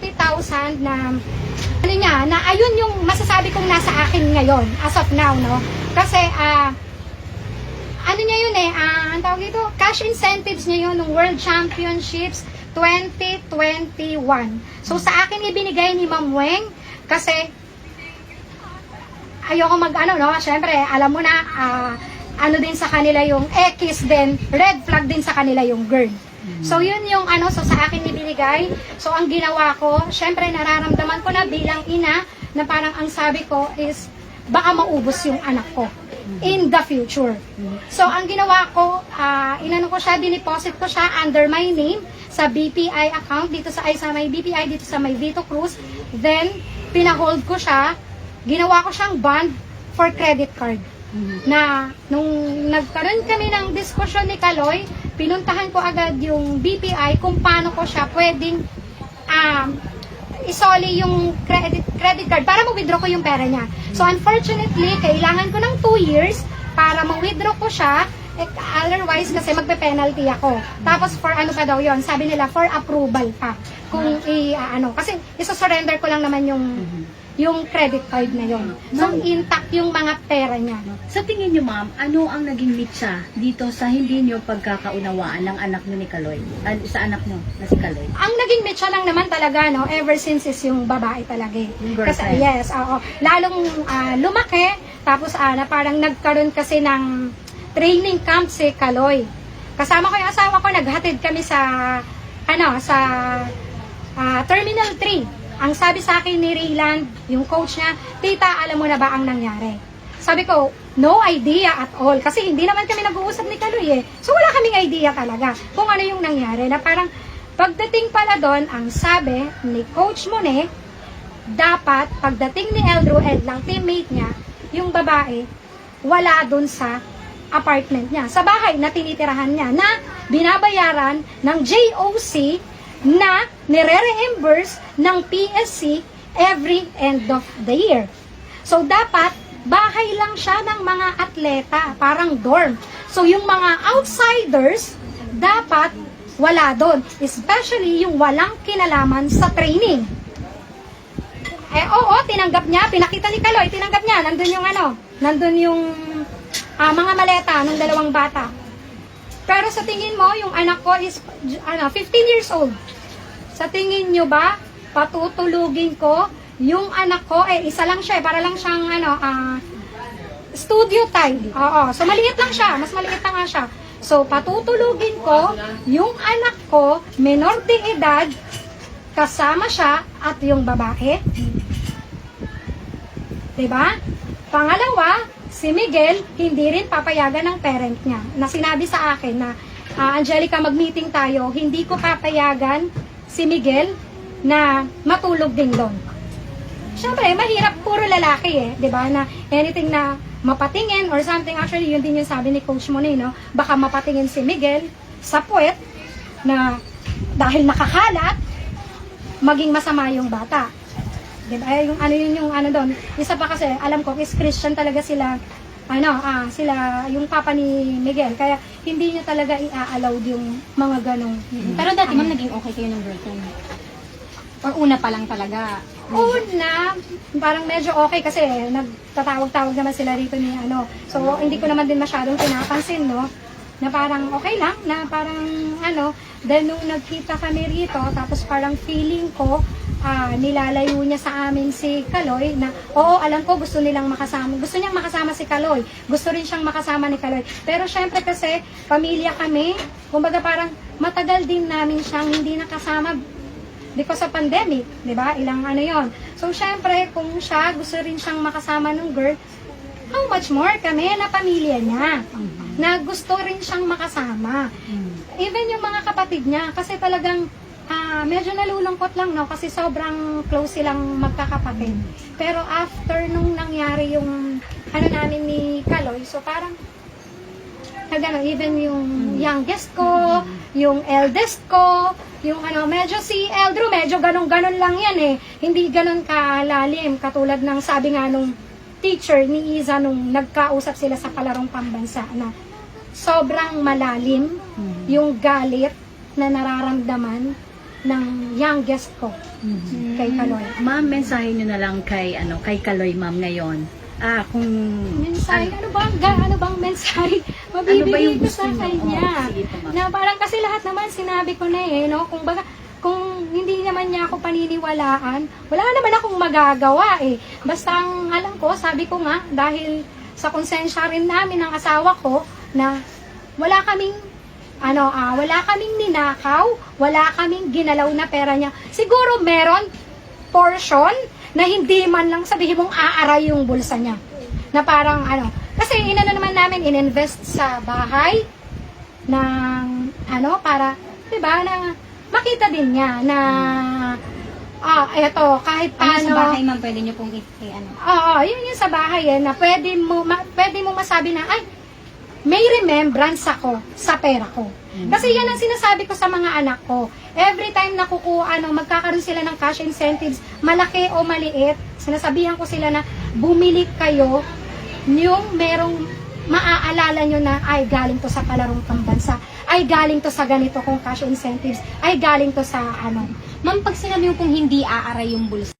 70,000 na ano niya, na ayun yung masasabi kong nasa akin ngayon as of now, no? Kasi ah ano niya yun eh, ah, ang tawag dito, cash incentives niya yun ng World Championships 2021. So sa akin ibinigay ni Ma'am Weng kasi ayoko mag ano no, syempre alam mo na ah, ano din sa kanila yung X din, red flag din sa kanila yung girl. So yun yung ano, so sa akin ibinigay. So ang ginawa ko, syempre nararamdaman ko na bilang ina na parang ang sabi ko is baka maubos yung anak ko in the future. So ang ginawa ko, ah, inano ko siya, diniposit ko siya under my name sa BPI account dito sa ay sa may BPI dito sa may Vito Cruz. Then pinahold ko siya, ginawa ko siyang bond for credit card na nung nagkaroon kami ng diskusyon ni Kaloy, pinuntahan ko agad yung BPI kung paano ko siya pwedeng um, isoli yung credit, credit card para ma-withdraw ko yung pera niya. So unfortunately, kailangan ko ng 2 years para ma-withdraw ko siya eh, otherwise kasi magpe-penalty ako. Tapos for ano pa daw yon sabi nila for approval pa. Kung i, ah, ano, kasi isa-surrender ko lang naman yung yung credit card na yon. So intact yung mga pera niya. Sa tingin niyo, ma'am, ano ang naging mitsa dito sa hindi niyo pagkakaunawaan ng anak niyo ni Kaloy? Ah, sa anak niyo na si Kaloy? ang naging mecha lang naman talaga, no, ever since is yung babae talaga. eh. Yung Kasi, yes, oo. Lalong ah, lumaki, tapos ah, na parang nagkaroon kasi ng training camp si Kaloy. Kasama ko yung asawa ko, naghatid kami sa, ano, sa ah, Terminal 3. Ang sabi sa akin ni Rayland, yung coach niya, Tita, alam mo na ba ang nangyari? Sabi ko, no idea at all. Kasi hindi naman kami nag-uusap ni Kaloy eh. So wala kaming idea talaga kung ano yung nangyari. Na parang pagdating pala doon, ang sabi ni Coach Mone, dapat pagdating ni Eldro Ed lang, teammate niya, yung babae, wala doon sa apartment niya. Sa bahay na tinitirahan niya na binabayaran ng JOC na nire-reimburse ng PSC every end of the year. So, dapat, bahay lang siya ng mga atleta, parang dorm. So, yung mga outsiders, dapat wala doon. Especially yung walang kinalaman sa training. Eh, oo, tinanggap niya. Pinakita ni Kaloy, tinanggap niya. Nandun yung ano, nandun yung ah, mga maleta ng dalawang bata. Pero sa tingin mo, yung anak ko is ano, 15 years old. Sa tingin nyo ba, patutulugin ko yung anak ko, eh, isa lang siya, eh, para lang siyang, ano, ah, studio time. Oo, so maliit lang siya, mas maliit na nga siya. So, patutulugin ko yung anak ko, menor de edad, kasama siya at yung babae. 'Di ba? Pangalawa, si Miguel hindi rin papayagan ng parent niya. Na sinabi sa akin na "Ah, Angelica, mag-meeting tayo, hindi ko papayagan si Miguel na matulog din doon. Siyempre, mahirap puro lalaki eh, 'di ba? Na anything na mapatingin or something actually yun din yung sabi ni Coach Monet, no? Baka mapatingin si Miguel sa puwet na dahil nakakalat maging masama yung bata. Diba? Eh, yung ano yun yung ano doon. Isa pa kasi, alam ko, is Christian talaga sila, ano, ah, sila, yung papa ni Miguel. Kaya, hindi niya talaga i-allowed yung mga ganong. Pero dati ma'am, naging okay kayo ng girlfriend. Or una pa lang talaga. Una, parang medyo okay kasi nagtatawag-tawag naman sila rito ni ano. So, hindi ko naman din masyadong pinapansin, no? Na parang okay lang, na parang ano. Then, nung nagkita kami rito, tapos parang feeling ko, ah, nilalayo niya sa amin si Kaloy na, oo, alam ko gusto nilang makasama. Gusto niyang makasama si Kaloy. Gusto rin siyang makasama ni Kaloy. Pero syempre kasi, pamilya kami, kumbaga parang matagal din namin siyang hindi nakasama because of pandemic, di ba? Ilang ano yon. So, syempre, kung siya, gusto rin siyang makasama ng girl, how much more kami na pamilya niya na gusto rin siyang makasama. Even yung mga kapatid niya, kasi talagang ah, medyo nalulungkot lang, no? Kasi sobrang close silang magkakapatid. Pero after nung nangyari yung ano namin ni Kaloy, so parang nagano, even yung youngest ko, yung eldest ko, yung ano, medyo si Eldro, medyo ganun-ganun lang yan eh. Hindi ganun kalalim, katulad ng sabi nga nung teacher ni Iza nung nagkausap sila sa palarong pambansa na sobrang malalim yung galit na nararamdaman ng youngest ko kay Kaloy. Ma'am, mensahe nyo na lang kay, ano, kay Kaloy, ma'am, ngayon. Ah, kung... Mensahe, ano bang, ga, ano bang mensahe Ano mabibigay yung ko sa kanya? Oh, sige po, ma'am. na parang kasi lahat naman sinabi ko na eh, no? Kung baga, kung hindi naman niya ako paniniwalaan, wala naman akong magagawa eh. Basta ang alam ko, sabi ko nga, dahil sa konsensya rin namin ng asawa ko, na wala kaming ano, ah, wala kaming ninakaw, wala kaming ginalaw na pera niya. Siguro meron portion na hindi man lang sabihin mong aaray yung bulsa niya. Na parang ano, kasi inano naman namin ininvest sa bahay ng ano para 'di ba na makita din niya na ah eto kahit Ano paano sa bahay, ma'am, pwede niyo pong i- i- ano? Oo, yun yung sa bahay eh, na pwede mo, ma, pwede mo masabi na, ay, may remembrance ako sa pera ko. Kasi yan ang sinasabi ko sa mga anak ko. Every time na kukuha, ano, magkakaroon sila ng cash incentives, malaki o maliit, sinasabihan ko sila na bumili kayo yung merong maaalala nyo na ay galing to sa palarong pambansa, ay galing to sa ganito kong cash incentives, ay galing to sa ano. Ma'am, pag sinabi mo pong hindi aaray yung bulsa,